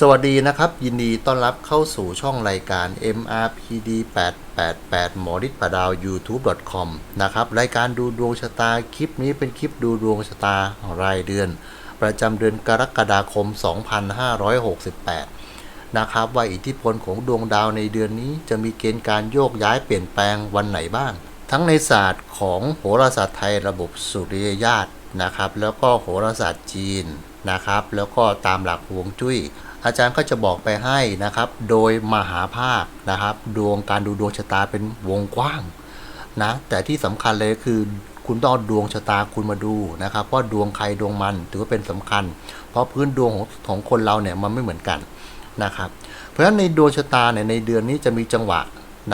สวัสดีนะครับ ยินดีต้อนรับเข้าสู่ช่องรายการ MRPD 888หมอฤทธิ์ประดาว youtube.com นะครับ รายการดูดวงชะตา คลิปนี้เป็นคลิปดูดวงชะตารายเดือน ประจำเดือนกรกฎาคม 2568 นะครับว่าอิทธิพลของดวงดาวในเดือนนี้จะมีเกณฑ์การโยกย้ายเปลี่ยนแปลงวันไหนบ้าง ทั้งในศาสตร์ของโหราศาสตร์ไทยระบบสุริยญาตนะครับ แล้วก็โหราศาสตร์จีนนะครับ แล้วก็ตามหลักฮวงจุ้ย อาจารย์ก็จะบอกไปให้นะครับ โดยมหาภาคนะครับ ดวงการดูดวงชะตาเป็นวงกว้างนะแต่ที่สำคัญเลยคือคุณต้องเอาดวงชะตาคุณมาดูนะครับเพราะดวงใครดวงมันถือว่าเป็นสำคัญ เพราะพื้นดวงของของคนเราเนี่ยมันไม่เหมือนกันนะครับ เพราะฉะนั้นในดวงชะตาเนี่ยในเดือนนี้จะมีจังหวะ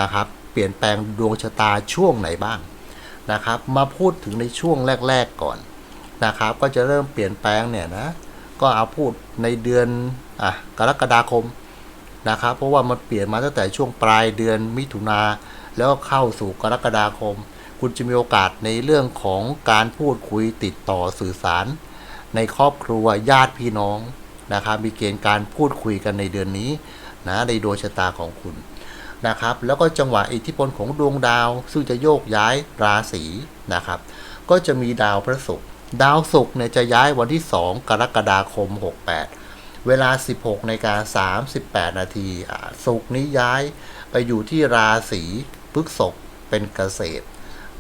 นะครับ เปลี่ยนแปลงดวงชะตาช่วงไหนบ้างนะครับ มาพูดถึงในช่วงแรก ๆก่อนนะครับ ก็จะเริ่มเปลี่ยนแปลงเนี่ยนะ ก็เอาพูดในเดือนอะกรกฎาคมนะครับเพราะว่ามันเปลี่ยนมาตั้งแต่ช่วงปลายเดือนมิถุนาแล้วก็เข้าสู่กรกฎาคม คุณจะมีโอกาสในเรื่องของการพูดคุยติดต่อสื่อสาร ในครอบครัวญาติพี่น้องนะครับมีเกณฑ์การพูดคุยกันในเดือนนี้นะในดวงชะตาของคุณนะครับแล้วก็จังหวะอิทธิพลของดวงดาว ซึ่งจะโยกย้ายราศีนะครับ ก็จะมีดาวพระศุกร์ ดาวศุกร์เนี่ยจะย้ายวันที่ 2 กรกฎาคม 68 เวลา 16นาฬิกา38 นาทีศุกร์นี้ย้ายไปอยู่ที่ราศีพฤษภเป็นเกษตร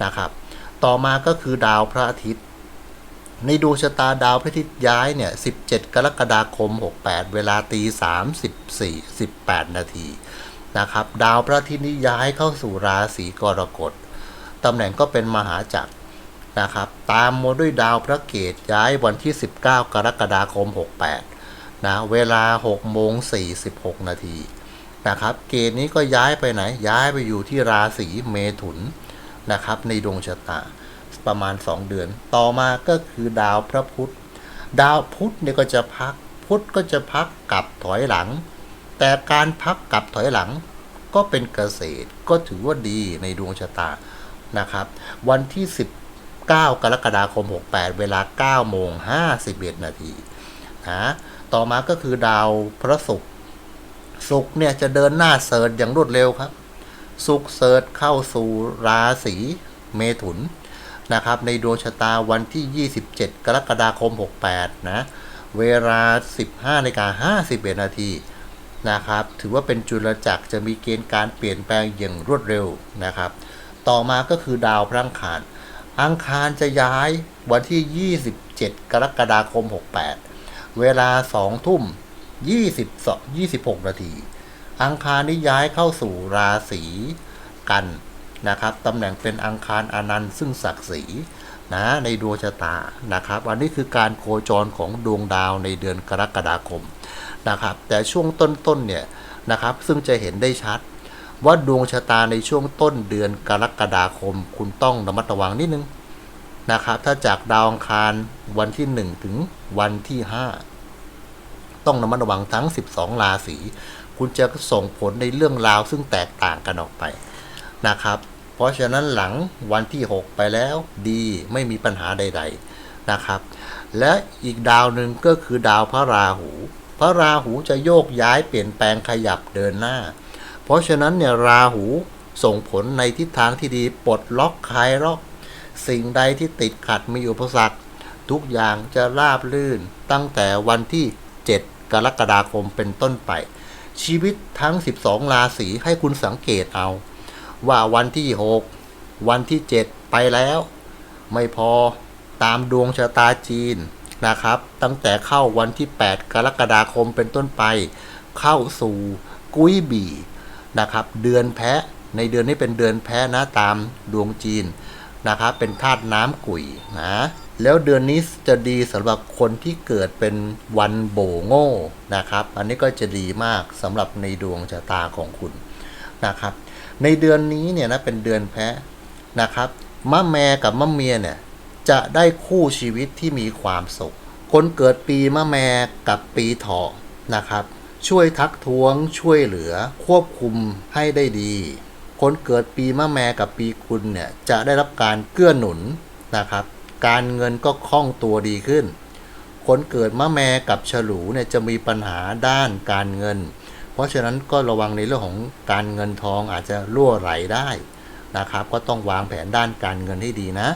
นะครับ ต่อมาก็คือดาวพระอาทิตย์ ในดวงชะตาดาวพระอาทิตย์ย้ายเนี่ย 17 กรกฎาคม 68 เวลาตี 34 18 นาทีนะครับ ดาวพระอาทิตย์นี้ย้ายเข้าสู่ราศีกรกฎตำแหน่งก็เป็นมหาจักร นะครับ ตามมาด้วยดาวพระเกตย้ายวันที่ 19 กรกฎาคม 68 นะ เวลา6โมง46 นาทีนะครับ เกตนี้ก็ย้ายไปไหน ย้ายไปอยู่ที่ราศีเมถุนนะครับ ในดวงชะตาประมาณ 2 เดือน ต่อมาก็คือดาวพระพุธ ดาวพุธเนี่ยก็จะพัก พุธก็จะพักกลับถอยหลัง แต่การพักกลับถอยหลังก็เป็นเกษตร ก็ถือว่าดีในดวงชะตานะครับ วันที่ 9 กรกฎาคม 68 เวลา 9 โมง 51 นาทีนะต่อมาก็คือดาวพระศุกร์ศุกร์เนี่ยจะเดินหน้าเสิร์ชอย่างรวดเร็วครับศุกร์เสิร์ชเข้าสู่ราศีเมถุนนะครับในดวงชะตาวันที่ 27 กรกฎาคม 68 นะ เวลา 15นาฬิกา51 นาทีนะครับ ถือว่าเป็นจุลจักรจะมีเกณฑ์การเปลี่ยนแปลงอย่างรวดเร็วนะครับ ต่อมาก็คือดาวพระอังคาร อังคารจะย้ายวันที่ 27 กรกฎาคม 68 เวลา 2 ทุ่ม22 26 นาที อังคารนี้ย้ายเข้าสู่ราศีกันนะครับตำแหน่งเป็นอังคารอนันต์ซึ่งศักดิ์ศรีนะในดวงชะตานะครับ อันนี้คือการโคจรของดวงดาวในเดือนกรกฎาคมนะครับ แต่ช่วงต้นๆเนี่ยนะครับ ซึ่งจะเห็นได้ชัด ว่าดวงชะตาในช่วงต้นเดือนกรกฎาคม คุณต้องระมัดระวังนิดนึงนะครับ ถ้าจากดาวอังคารวันที่ 1 ถึงวันที่ 5 ต้องระมัดระวังทั้ง 12 ราศีคุณจะส่งผลในเรื่องราวซึ่งแตกต่างกันออกไปนะครับ เพราะฉะนั้นหลังวันที่ 6 ไปแล้วดีไม่มีปัญหาใด ๆนะครับ และอีกดาวหนึ่งก็คือดาวพระราหู พระราหูจะโยกย้ายเปลี่ยนแปลงขยับเดินหน้า เพราะฉะนั้นเนี่ยราหูส่งผลในทิศทางที่ดีปลดล็อกคลายล็อก สิ่งใดที่ติดขัดมีอุปสรรค ทุกอย่างจะราบลื่นตั้งแต่วันที่ 7 กรกฎาคมเป็นต้นไป ชีวิตทั้ง 12 ราศีให้คุณสังเกตเอา ว่าวันที่ 6 วันที่ 7 ไปแล้ว ไม่พอตามดวงชะตาจีนนะครับ ตั้งแต่เข้าวันที่ 8 กรกฎาคมเป็นต้นไป เข้าสู่กุ้ยบี นะครับ เดือนแพะในเดือนนี้เป็นเดือนแพะนะตามดวงจีนนะครับ เป็นธาตุน้ำกุยนะ แล้วเดือนนี้จะดีสำหรับคนที่เกิดเป็นวันโบโง่นะครับ อันนี้ก็จะดีมากสำหรับในดวงชะตาของคุณนะครับ ในเดือนนี้เนี่ยนะเป็นเดือนแพะนะครับมะแม่กับมะเมียเนี่ยจะได้คู่ชีวิตที่มีความสุข คนเกิดปีมะแม่กับปีเถาะนะครับ ช่วยทักท้วง ช่วยเหลือ ควบคุมให้ได้ดี คนเกิดปีมะแมกับปีกุลเนี่ยจะได้รับการเกื้อหนุนนะครับ การเงินก็คล่องตัวดีขึ้น คนเกิดมะแมกับฉลูเนี่ยจะมีปัญหาด้านการเงิน เพราะฉะนั้นก็ระวังในเรื่องของการเงินทองอาจจะรั่วไหลได้นะครับ ก็ต้องวางแผนด้านการเงินให้ดีนะ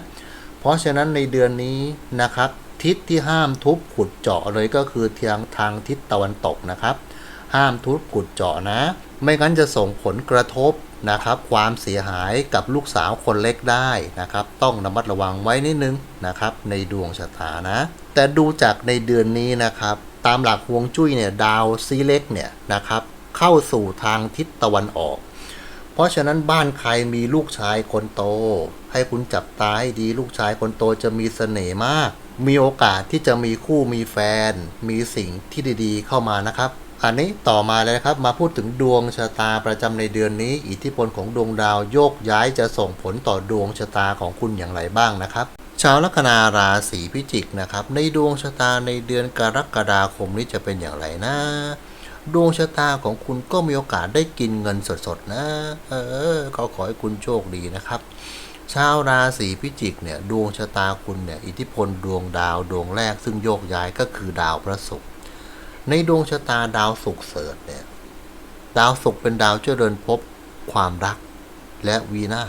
เพราะฉะนั้นในเดือนนี้นะครับทิศที่ห้ามทุบขุดเจาะเลยก็คือทางทางทิศตะวันตกนะครับ ห้ามทุบขุดเจาะนะ ไม่งั้นจะส่งผลกระทบนะครับความเสียหายกับลูกสาวคนเล็กได้นะครับ ต้องระมัดระวังไว้นิดนึงนะครับ ในดวงชะตานะ แต่ดูจากในเดือนนี้นะครับ ตามหลักฮวงจุ้ยเนี่ยดาวซีเล็กเนี่ยนะครับ เข้าสู่ทางทิศตะวันออก เพราะฉะนั้นบ้านใครมีลูกชายคนโต ให้คุณจับตาให้ดีลูกชายคนโตจะมีเสน่ห์มาก มีโอกาสที่จะมีคู่มีแฟน มีสิ่งที่ดีๆ เข้ามานะครับ อันนี้ต่อมาเลยนะครับมาพูดถึงดวงชะตาประจำในเดือนนี้ อิทธิพลของดวงดาวโยกย้ายจะส่งผลต่อดวงชะตาของคุณอย่างไรบ้างนะครับชาวลัคนาราศีพิจิกนะครับ ในดวงชะตาในเดือนกรกฎาคมนี้จะเป็นอย่างไรนะ ดวงชะตาของคุณก็มีโอกาสได้กินเงินสดๆนะ เออขาขอให้คุณโชคดีนะครับ ชาวราศีพิจิกเนี่ยดวงชะตาคุณเนี่ยอิทธิพลดวงดาวดวงแรกซึ่งโยกย้ายก็คือดาวพระศุกร์ ในดวงชะตาดาวศุกร์เสริฐเนี่ย ดาวศุกร์เป็นดาวเจริญภพความรัก และวีนา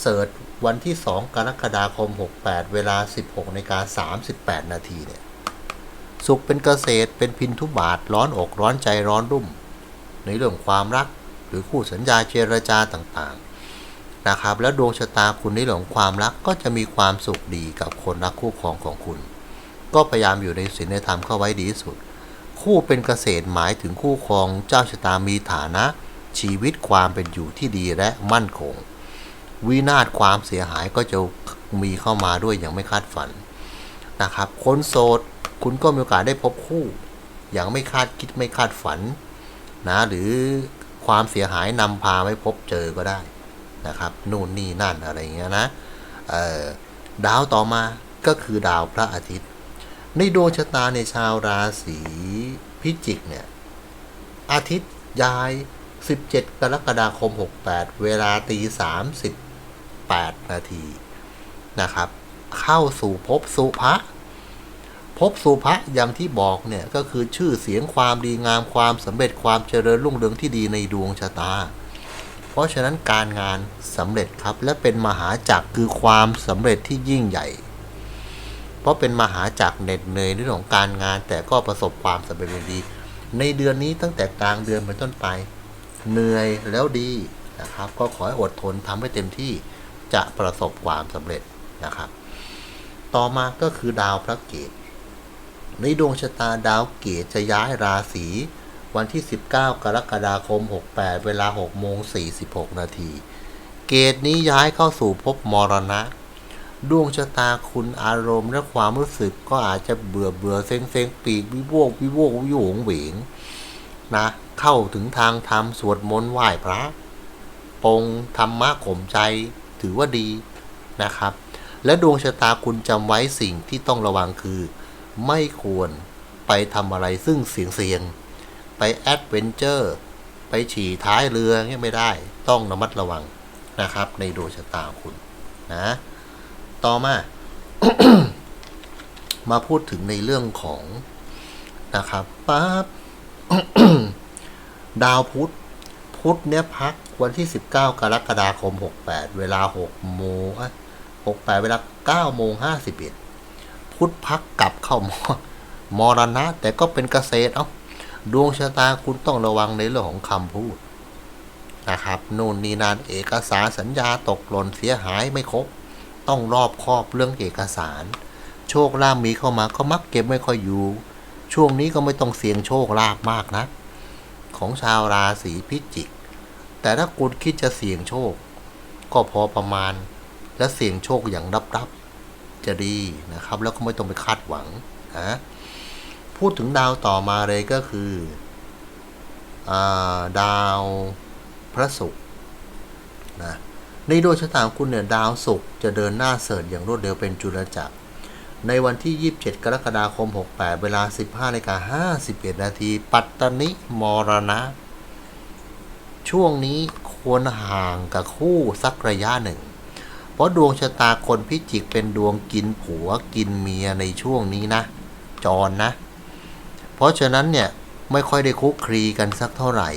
เสริฐวันที่ 2 กรกฎาคม 68 เวลา 16นาฬิกา38 นาทีเนี่ยสุขเป็นเกษตรเป็นพินทุบาทร้อนอกร้อนใจร้อนรุ่ม ในเรื่องความรักหรือคู่สัญญาเจรจาต่างๆนะครับ แล้วดวงชะตาคุณในเรื่องของความรักก็จะมีความสุขดีกับคนรักคู่ครองของคุณ ก็พยายามอยู่ในศีลในธรรมเข้าไว้ดีที่สุด คู่เป็นเกษตรหมายถึงคู่ครองเจ้าชะตามีฐานะ ชีวิตความเป็นอยู่ที่ดีและมั่นคง วินาศความเสียหายก็จะมีเข้ามาด้วยอย่างไม่คาดฝันนะครับคนโสดคุณก็มีโอกาสได้พบคู่อย่างไม่คาดคิดไม่คาดฝันนะหรือความเสียหายนำพาไม่พบเจอก็ได้นะครับนู่นนี่นั่นอะไรอย่างเงี้ยนะดาวต่อมาก็คือดาวพระอาทิตย์ ในดวงชะตาในชาวราศีพิจิกเนี่ยอาทิตย์ย้าย 17 กรกฎาคม 68 เวลาตี38 นาทีนะครับ เข้าสู่ภพสุภะภพสุภะอย่างที่บอกเนี่ยก็คือชื่อเสียงความดีงามความสำเร็จความเจริญรุ่งเรืองที่ดีในดวงชะตา เพราะฉะนั้นการงานสำเร็จครับและเป็นมหาจักรคือความสำเร็จที่ยิ่งใหญ่ เพราะเป็นมหาจักรเหน็ดเหนื่อยเรื่องของการงาน แต่ก็ประสบความสำเร็จดี ในเดือนนี้ตั้งแต่กลางเดือนเป็นต้นไป เหนื่อยแล้วดีนะครับ ก็ขอให้อดทนทำให้เต็มที่จะประสบความสำเร็จนะครับ ต่อมาก็คือดาวพระเกตในดวงชะตาดาวเกตจะย้ายราศีวันที่ 19 กรกฎาคม 68 เวลา6โมง46 นาที เกตนี้ย้ายเข้าสู่ภพมรณะ ดวงชะตาคุณอารมณ์และความรู้สึกก็อาจจะเบื่อเบื่อเซ็งเซ็งปีกวิโวกวิโวกวิโหงเหวงนะเข้าถึงทางธรรมสวดมนต์ไหว้พระปงธรรมะข่มใจถือว่าดีนะครับ และดวงชะตาคุณจำไว้สิ่งที่ต้องระวังคือ ไม่ควรไปทำอะไรซึ่งเสี่ยงเสี่ยงๆไปแอดเวนเจอร์ไปฉี่ท้ายเรือเงี้ยไม่ได้ต้องระมัดระวังนะครับ ในดวงชะตาคุณนะ ต่อมา มาพูดถึงในเรื่องของนะครับปั๊บดาวพุธพุธเนี้ยพักวันที่ 19 กรกฎาคม 68 เวลา6โมง68 เวลา9โมง51 พุธพักกลับเข้ามมรณะ แต่ก็เป็นเกษตร เอ้าดวงชะตาคุณต้องระวังในเรื่องของคำพูดนะครับ นู่นนี่นั่นเอกสารสัญญาตกหล่นเสียหายไม่ครบ ต้องรอบคอบเรื่องเอกสาร โชคลาภมีเข้ามาก็มักเก็บไม่ค่อยอยู่ ช่วงนี้ก็ไม่ต้องเสี่ยงโชคลาภมากนะ ของชาวราศีพิจิก แต่ถ้าคุณคิดจะเสี่ยงโชค ก็พอประมาณและเสี่ยงโชคอย่างรับๆจะดีนะครับ แล้วก็ไม่ต้องไปคาดหวังนะพูดถึงดาวต่อมาเลยก็คืออดาวพระศุกร์นะ ในดวงชะตาคุณเนี่ยดาวศุกร์จะเดินหน้าเสริฐอย่างรวดเร็วเป็นจุลจักร ในวันที่ 27 กรกฎาคม 68 เวลา 15นาฬิกา51 นาที ปัตตนิมรณะ ช่วงนี้ควรห่างกับคู่สักระยะหนึ่ง เพราะดวงชะตาคนพิจิกเป็นดวงกินผัวกินเมียในช่วงนี้นะ จรนะเพราะฉะนั้นเนี่ยไม่ค่อยได้คุกคลีกันสักเท่าไหร่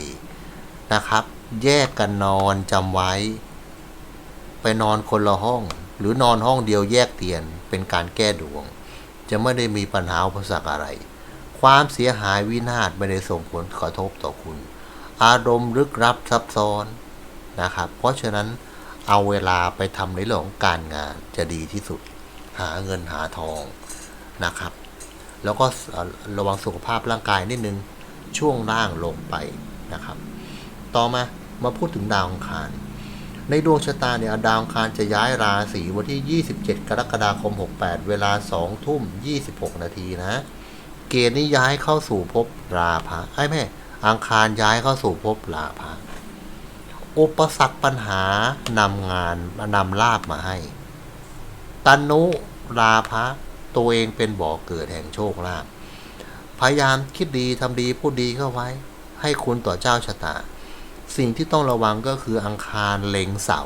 นะครับ แยกกันนอนจำไว้ ไปนอนคนละห้อง หรือนอนห้องเดียวแยกเตียงเป็นการแก้ดวง จะไม่ได้มีปัญหาอุปสรรคอะไร ความเสียหายวินาศไม่ได้ส่งผลกระทบต่อคุณ อารมณ์ลึกลับซับซ้อนนะครับ เพราะฉะนั้นเอาเวลาไปทำในเรื่องของการงานจะดีที่สุด หาเงินหาทองนะครับ แล้วก็ระวังสุขภาพร่างกายนิดนึงช่วงล่างลงไปนะครับ ต่อมามาพูดถึงดาวอังคาร ในดวงชะตาเนี่ยดาวอังคารจะย้ายราศีวันที่ 27 กรกฎาคม 68 เวลา 2 ทุ่ม 26 นาทีนะ เกณฑ์นี้ย้ายเข้าสู่ภพราพะไอ้แม่อังคารย้ายเข้าสู่ภพราพะอุปสรรคปัญหานำงานนำลาบมาให้ ตันุราพะตัวเองเป็นบ่อเกิดแห่งโชคลาภพยายามคิดดีทำดีพูดดีเข้าไว้ ให้คุณต่อเจ้าชะตา สิ่งที่ต้องระวังก็คืออังคารเล็งเสา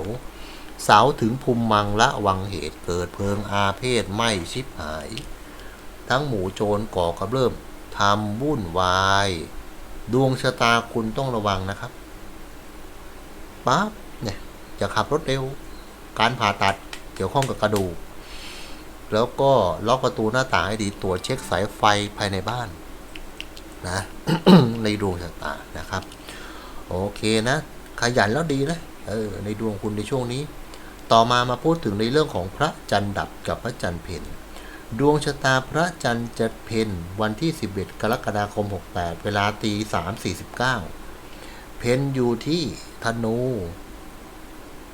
เสาถึงภูมิมังละวังเหตุเกิดเพลิงอาเพศไหม้ชิบหาย ทั้งหมู่โจรก่อกระเริ่มทำวุ่นวาย ดวงชะตาคุณต้องระวังนะครับปั๊บเนี่ยจะขับรถเร็ว การผ่าตัดเกี่ยวข้องกับกระดูก แล้วก็ล็อกประตูหน้าต่างให้ดีตรวจเช็คสายไฟภายในบ้านนะในดวงชะตานะครับ โอเคนะ ขยันแล้วดีนะเออในดวงคุณในช่วงนี้ ต่อมามาพูดถึงในเรื่องของพระจันทร์ดับกับพระจันทร์เพ็ญดวงชะตาพระจันทร์จะเพ็ญวันที่ 11 กรกฎาคม 68 เวลาตี3.49 เพ็ญอยู่ที่ธนู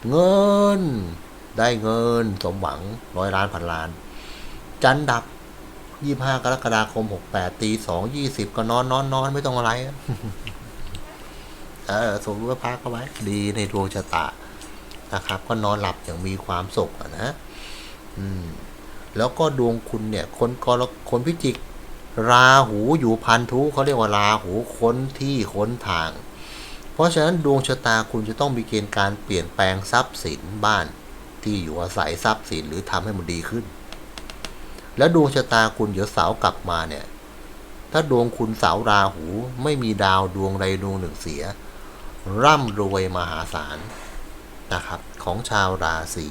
เงิน ได้เงินสมหวังร้อยล้านพันล้าน จันดับ 25 กรกฎาคม 68 ตี2 20 ก็นอนนอนนอนไม่ต้องอะไร เออส่งรูปพระเข้าไว้ดีในดวงชะตานะครับ ก็นอนหลับอย่างมีความสุขนะอืมแล้วก็ดวงคุณเนี่ย คนกรคนพิจิก ราหูอยู่พันธุเขาเรียกว่าราหูค้นที่ค้นทาง เพราะฉะนั้นดวงชะตาคุณจะต้องมีเกณฑ์การเปลี่ยนแปลงทรัพย์สินบ้านที่อยู่อาศัยทรัพย์สินหรือทำให้มันดีขึ้น แล้วดวงชะตาคุณเดี๋ยวเสาร์กลับมาเนี่ย ถ้าดวงคุณเสาร์ราหูไม่มีดาวดวงใดดวงหนึ่งเสีย ร่ำรวยมหาศาลนะครับของชาวราศี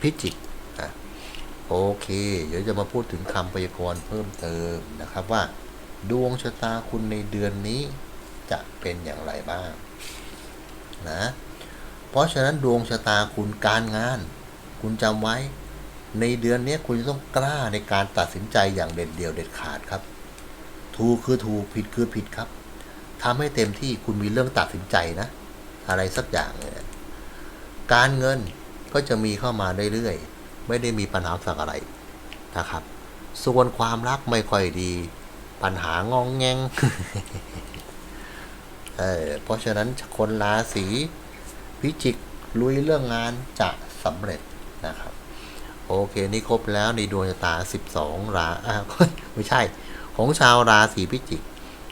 พิจิกอะโอเค เดี๋ยวจะมาพูดถึงคำพยากรณ์เพิ่มเติมนะครับว่า ดวงชะตาคุณในเดือนนี้จะเป็นอย่างไรบ้างนะ เพราะฉะนั้นดวงชะตาคุณการงาน คุณจำไว้ ในเดือนนี้คุณจะต้องกล้าในการตัดสินใจอย่างเด็ดเดี่ยวเด็ดขาดครับ ถูกคือถูกผิดคือผิดครับ ทำให้เต็มที่คุณมีเรื่องตัดสินใจนะ อะไรสักอย่างเนี่ยการเงินก็จะมีเข้ามาเรื่อยๆไม่ได้มีปัญหาสักอะไรนะครับ ส่วนความรักไม่ค่อยดี ปัญหางองแงงเออเพราะฉะนั้นคนราศีพิจิกลุยเรื่องงานจะสำเร็จนะครับ โอเค นี่ครบแล้วในดวงชะตา 12 ราอ่าไม่ใช่ ของชาวราศีพิจิก